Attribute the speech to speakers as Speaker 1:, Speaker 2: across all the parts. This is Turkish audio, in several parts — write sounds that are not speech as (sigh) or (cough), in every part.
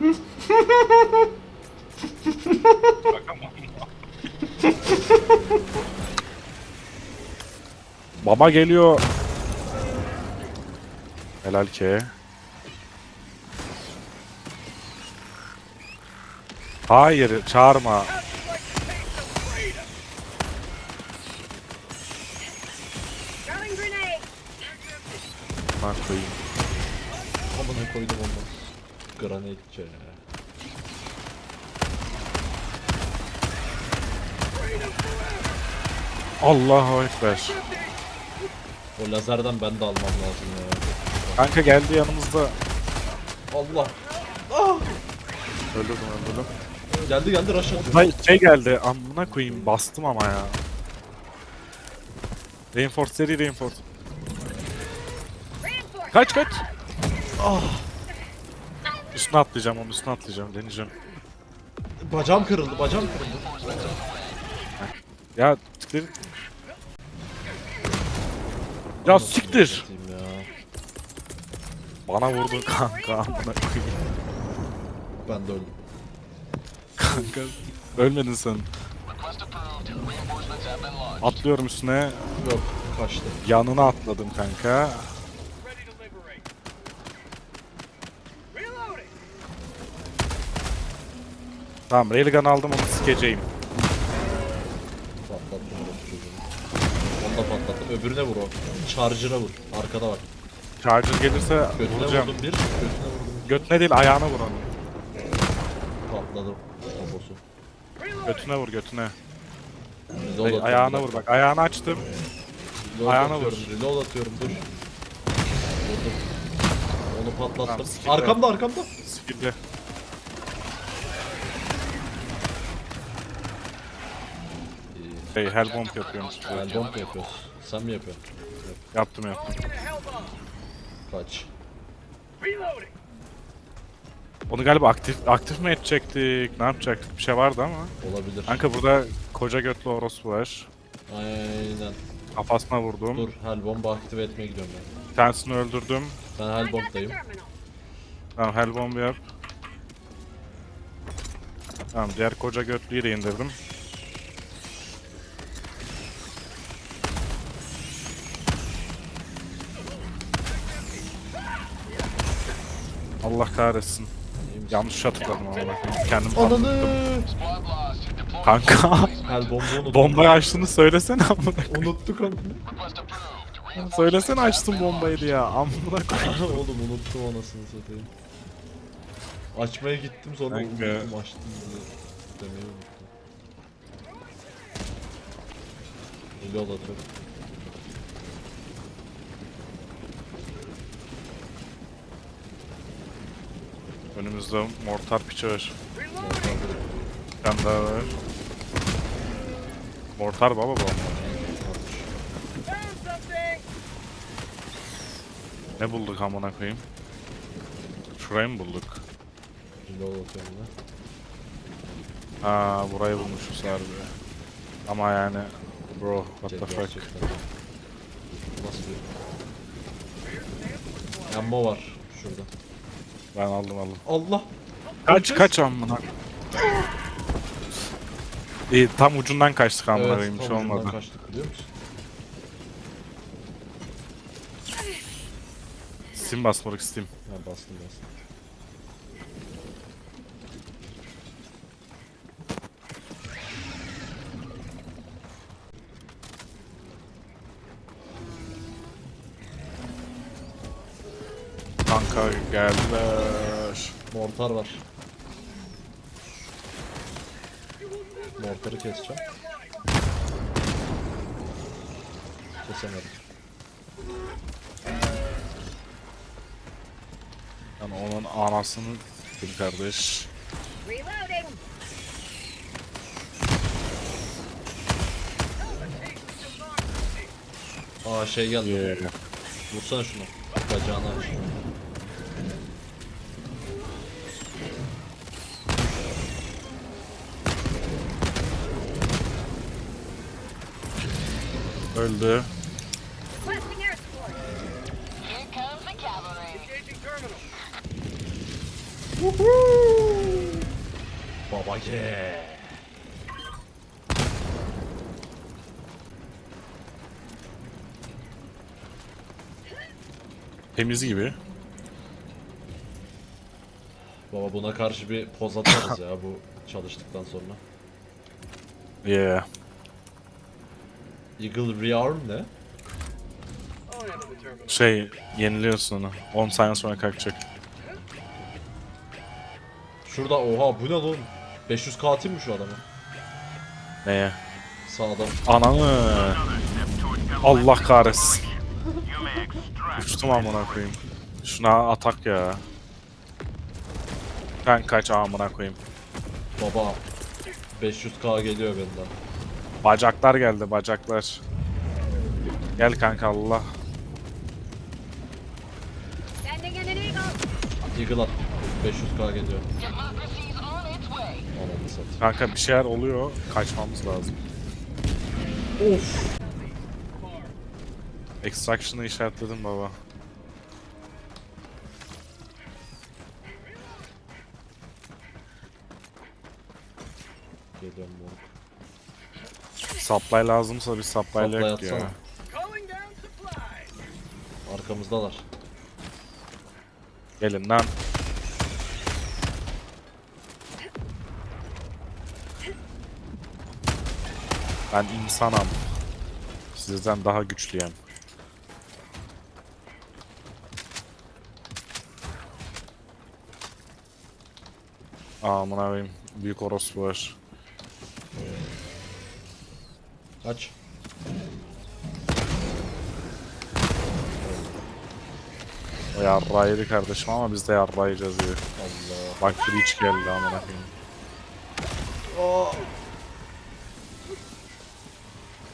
Speaker 1: (laughs) Baba geliyor. Helal ki. Hayır çağırma. Lan koyayım.
Speaker 2: Amına koydum onu. Granitçe.
Speaker 1: Allahu Ekber.
Speaker 2: O lazerden ben de almam lazım ya.
Speaker 1: Kanka geldi yanımızda.
Speaker 2: Allah.
Speaker 1: Öldürdüm öldürdüm.
Speaker 2: Geldi geldi rush atıyor.
Speaker 1: Hay şey geldi amına koyayım bastım ama ya. Reinforce seri reinforce.
Speaker 3: Reinforce.
Speaker 1: Kaç kaç. Ah. Üstüne atlayacağım onun üstüne atlayacağım deneyeceğim.
Speaker 2: Bacağım kırıldı bacağım kırıldı.
Speaker 1: Ya siktir. Ya siktir. Bana vurdun kanka amına koyayım.
Speaker 2: Ben de öldüm.
Speaker 1: Kanka ölmedin sen. Atlıyorum üstüne.
Speaker 2: Yok kaçtı.
Speaker 1: Yanına atladım kanka.
Speaker 3: Ready to liberate. Reloading.
Speaker 1: Tamam railgun aldım onu sikeceğim.
Speaker 2: Patlattım orası çocuğunu. Onu da patlattım. Öbürüne vur o. Charger'a vur. Arkada bak.
Speaker 1: Charger gelirse
Speaker 2: Götüne
Speaker 1: vuracağım.
Speaker 2: vurdum bir. Götüne vurdum.
Speaker 1: Götüne değil ayağına vur onu.
Speaker 2: Patladım. Kombosu.
Speaker 1: Götüne vur götüne.
Speaker 2: Reload
Speaker 1: Ay,
Speaker 2: atıyorum,
Speaker 1: ayağına vur bak ayağını açtım.
Speaker 2: Reload
Speaker 1: ayağına
Speaker 2: atıyorum,
Speaker 1: vur.
Speaker 2: Reload atıyorum dur. Vurdum. Onu patlattım.
Speaker 1: Tamam,
Speaker 2: arkamda arkamda.
Speaker 1: Skill'de. Şey hellbomb yapıyorum.
Speaker 2: El bomb yapıyoruz. Sen mi yapıyorsun?
Speaker 1: Yaptım yaptım.
Speaker 3: Bomb.
Speaker 2: Kaç.
Speaker 3: Reloading.
Speaker 1: Onu galiba aktif aktif mi edecektik? Ne yapacaktık? Bir şey vardı ama.
Speaker 2: Olabilir.
Speaker 1: Kanka burada koca götlü orospu var.
Speaker 2: Aynen.
Speaker 1: Kafasına vurdum.
Speaker 2: Dur hell bomba aktive etmeye gidiyorum ben.
Speaker 1: Bir tanesini öldürdüm.
Speaker 2: Ben
Speaker 3: I
Speaker 2: hell
Speaker 3: got the
Speaker 2: bomb'dayım.
Speaker 3: terminal.
Speaker 1: Tamam hellbomb yap. Tamam diğer koca götlüyü de indirdim. Allah kahretsin. Yanlış hatırladım ama bakayım. Kendim
Speaker 2: Ananı!
Speaker 1: Kanka
Speaker 2: Hell bomba
Speaker 1: bombayı açtığını söylesene amına.
Speaker 2: Unuttuk onu.
Speaker 1: söylesene açtım bombayı diye ya. Amına koyayım. (laughs)
Speaker 2: Oğlum unuttum anasını satayım. Açmaya gittim sonra
Speaker 1: Kanka.
Speaker 2: unuttum açtım diye. Demeyi unuttum. Reload atıyorum.
Speaker 1: Önümüzde mortar piçi var.
Speaker 2: Mortar
Speaker 1: daha var. Mortar baba bu. Ne bulduk amına koyayım? Şurayı mı bulduk? Aa burayı bulmuşuz harbi. Ama yani bro what the fuck.
Speaker 2: Nasıl. Ammo var şurada.
Speaker 1: Ben aldım aldım.
Speaker 2: Allah!
Speaker 1: Kaç kaç amına. İyi tam ucundan kaçtık amına koyayım bir
Speaker 2: tam
Speaker 1: şey
Speaker 2: ucundan
Speaker 1: olmadı.
Speaker 2: kaçtık biliyor musun?
Speaker 1: Sim basmalık Steam.
Speaker 2: Ha bastım bastım.
Speaker 1: Kanka geldiler.
Speaker 2: Mortar var. Mortarı keseceğim. Kesemedim.
Speaker 1: Yani onun anasını s**tim kardeş.
Speaker 2: Aa şey geldi.
Speaker 1: Yeah.
Speaker 2: Vursana şunu. Bacağını aç.
Speaker 3: Terminal.
Speaker 2: Baba ye.
Speaker 1: Temiz gibi.
Speaker 2: Baba buna karşı bir poz atarız ya bu çalıştıktan sonra.
Speaker 1: Yeah.
Speaker 2: Eagle Rearm ne?
Speaker 1: Şey yeniliyorsun onu. 10 saniye sonra kalkacak.
Speaker 2: Şurada oha bu ne lan? 500 katil mi şu adamın?
Speaker 1: Neye?
Speaker 2: Sağda.
Speaker 1: Ananı. Allah kahretsin. Uçtum amına koyayım. Şuna atak ya. Ben kaç amına koyayım.
Speaker 2: Baba 500k geliyor benden.
Speaker 1: Bacaklar geldi bacaklar. Gel kanka Allah.
Speaker 3: Eagle.
Speaker 2: Eagle at. 500k geliyor. Ananı satayım.
Speaker 1: Kanka bir şeyler oluyor. Kaçmamız lazım.
Speaker 2: Of.
Speaker 1: Extraction'ı işaretledim baba.
Speaker 2: Geliyorum.
Speaker 1: Supply lazımsa bir supply
Speaker 2: Supply
Speaker 1: yok ya.
Speaker 2: atsana. Arkamızdalar.
Speaker 1: Gelin lan. Ben insanım. Sizden daha güçlüyüm. Aman abim büyük orospu var.
Speaker 2: Kaç.
Speaker 1: O yarrağıydı kardeşim ama biz de yarrağıyacağız diye.
Speaker 2: Allah.
Speaker 1: Bak Breach geldi amına koyayım.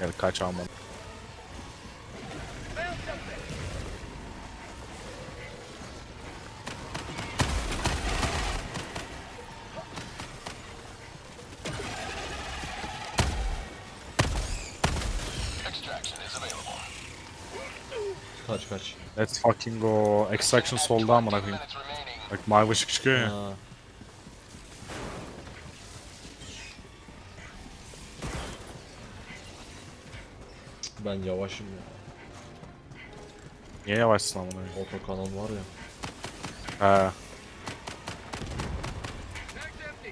Speaker 1: Gel kaç amına.
Speaker 2: Kaç kaç.
Speaker 1: Let's fucking go. Extraction solda amına koyayım. Bak mavi ışık çıkıyor ya.
Speaker 2: Ha. Ben yavaşım ya.
Speaker 1: Niye yavaşsın amına koyayım?
Speaker 2: Otokanon var ya.
Speaker 3: Empty.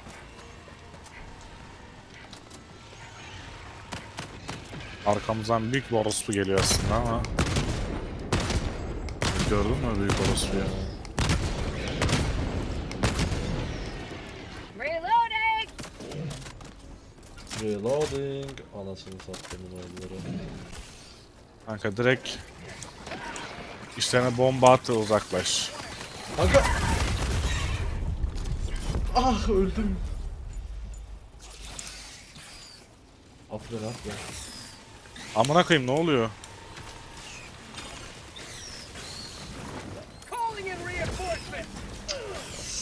Speaker 1: Arkamızdan büyük bir orospu geliyor aslında ama. Gördün mü büyük orospuyu?
Speaker 3: Reloading.
Speaker 2: Reloading. Anasını sattığımın oğulları.
Speaker 1: Kanka direkt işlerine bomba attı uzaklaş.
Speaker 2: Kanka. Ah öldüm. Affeder affeder.
Speaker 1: Amına koyayım ne oluyor?
Speaker 3: Calling in reinforcements.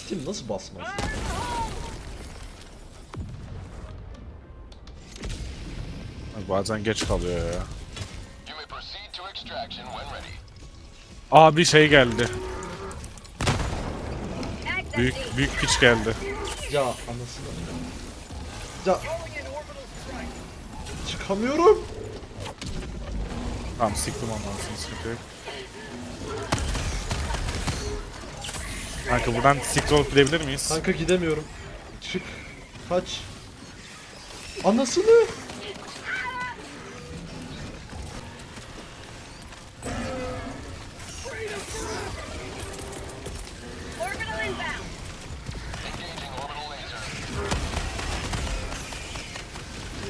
Speaker 2: Steam nasıl basmaz?
Speaker 1: Bazen geç kalıyor ya. Bir şey geldi. Büyük büyük piç geldi.
Speaker 2: Ya anasını. Ya çıkamıyorum.
Speaker 1: Tamam siktim anasını sıkıntı Kanka buradan olup gidebilir miyiz?
Speaker 2: Kanka gidemiyorum. Çık. Kaç. Anasını.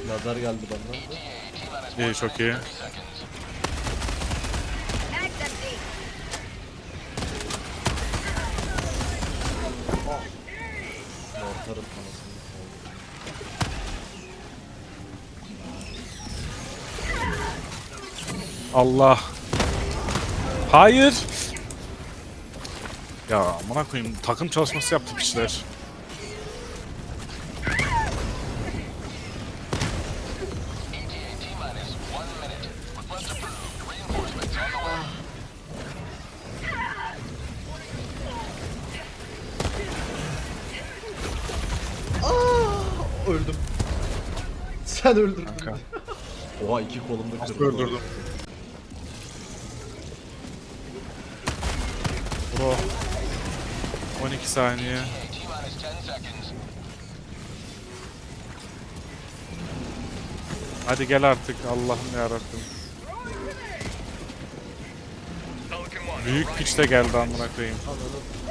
Speaker 2: Lazer geldi de.
Speaker 1: İyi çok iyi.
Speaker 2: Mortarım anasını.
Speaker 1: Allah. Hayır. Ya amına koyayım takım çalışması yaptı piçler.
Speaker 2: Öldüm. Sen öldürdün.
Speaker 1: Kanka. (laughs)
Speaker 2: Oha iki kolumda
Speaker 1: Nasıl
Speaker 2: kırıldı.
Speaker 1: öldürdüm? Bro. 12 saniye.
Speaker 4: T-minus 10 seconds.
Speaker 1: Hadi gel artık Allah'ım yarabbim.
Speaker 3: Pelican 1,
Speaker 1: Büyük piç de geldi amına koyayım.
Speaker 3: Pelican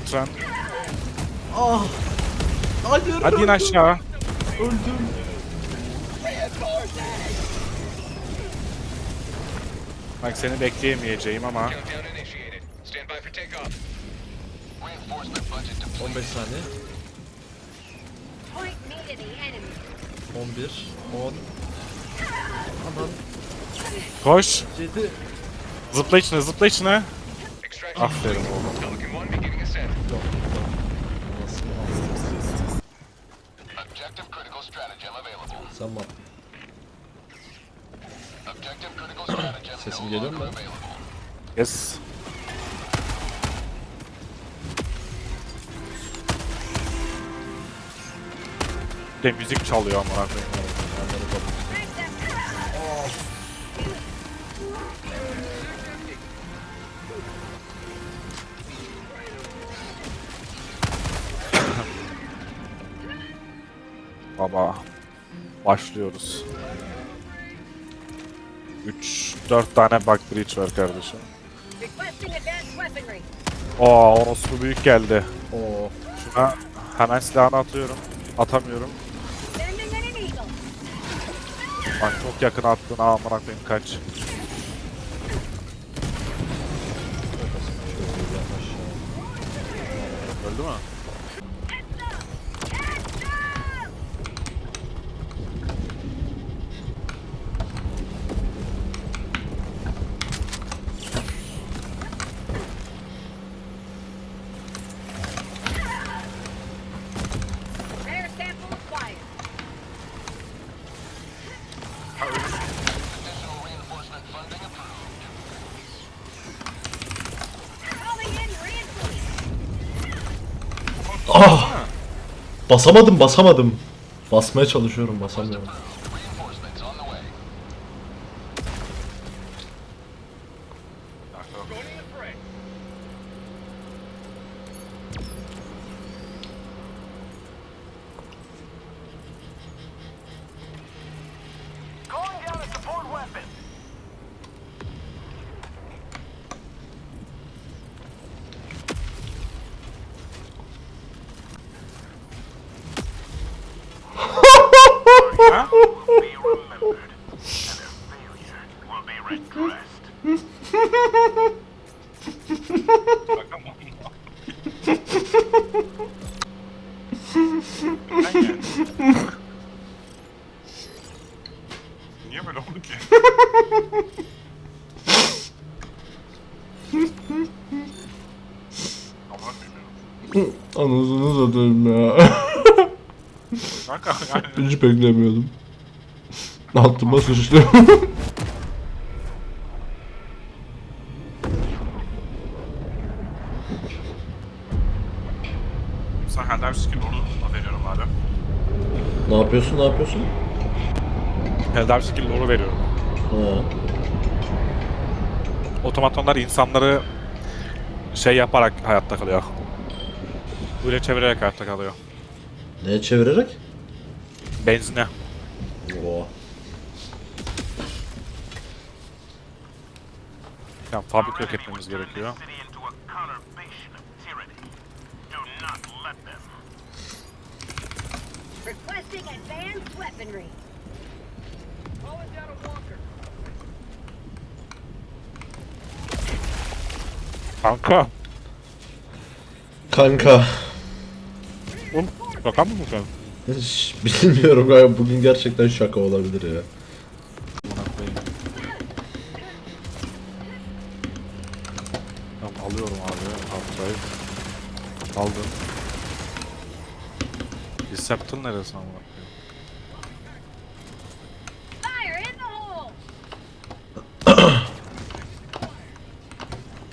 Speaker 1: Lütfen.
Speaker 2: Ah. Hayır.
Speaker 1: Hadi in
Speaker 2: öldüm.
Speaker 1: aşağı.
Speaker 2: Öldüm.
Speaker 1: Bak seni bekleyemeyeceğim ama.
Speaker 3: Countdown initiated. Stand by for takeoff.
Speaker 4: Reinforcement budget deployed.
Speaker 2: 15 saniye.
Speaker 5: Point me to the enemy.
Speaker 2: 11. 10. Aman.
Speaker 1: Koş.
Speaker 2: 7.
Speaker 1: Zıpla içine zıpla içine.
Speaker 3: Extraction
Speaker 1: Aferin oğlum.
Speaker 3: Pelican
Speaker 2: Sen mi attın? Sesim geliyor mu.
Speaker 1: Yes. De müzik çalıyor amına koyayım. Baba. Başlıyoruz. 3 4 tane bug breach var kardeşim. Aa orospu büyük geldi.
Speaker 2: Oo.
Speaker 1: Şuna hemen silahını atıyorum. Atamıyorum. Bak çok yakın attın ha amına koyayım kaç. Öldü mü?
Speaker 2: Ah! Basamadım basamadım. Basmaya çalışıyorum basamıyorum.
Speaker 4: Reinforcements on the way.
Speaker 3: Joining the fray. Calling down a support weapon.
Speaker 1: Ha?
Speaker 3: Be remembered. And their failure will be redressed.
Speaker 1: Niye böyle oldu ki? Ama bilmiyorum.
Speaker 2: Anasını satayım ya.
Speaker 1: Kanka yani
Speaker 2: Hiç beklemiyordum. Altıma sıçtım.
Speaker 1: sen Helder Skill onu veriyorum abi.
Speaker 2: ne yapıyorsun ne yapıyorsun?
Speaker 1: Helder Skill onu veriyorum. Otomatonlar insanları şey yaparak hayatta kalıyor. Böyle çevirerek hayatta kalıyor.
Speaker 2: Neye çevirerek?
Speaker 1: Benzine.
Speaker 2: Oo.
Speaker 1: Yani fabrika yok etmemiz gerekiyor.
Speaker 5: Requesting advanced weaponry.
Speaker 3: Calling down a walker.
Speaker 1: Kanka.
Speaker 2: Kanka.
Speaker 1: Oğlum şaka mı bu sen?
Speaker 2: Hiç Bilmiyorum galiba bugün gerçekten şaka olabilir ya.
Speaker 1: Tamam alıyorum abi. Updrive. Aldım. Receptor neresi ama?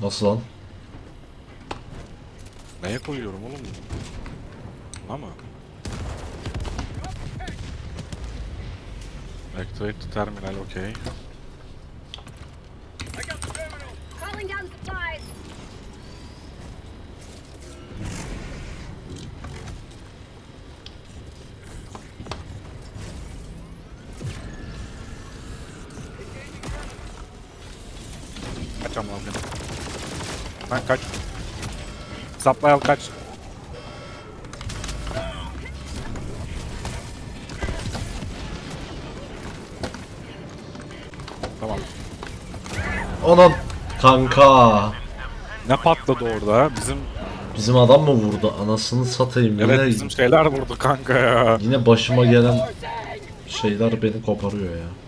Speaker 2: Nasıl lan?
Speaker 1: Neye koyuyorum oğlum? Ama. Activate the terminal, okay.
Speaker 5: Calling down supplies.
Speaker 1: Kaç amına koyayım. Lan kaç. Supply al kaç. Tamam.
Speaker 2: Anan kanka.
Speaker 1: Ne patladı orada? Bizim
Speaker 2: Bizim adam mı vurdu? Anasını satayım. Yine,
Speaker 1: evet bizim şeyler vurdu kanka ya.
Speaker 2: yine başıma gelen şeyler beni koparıyor ya.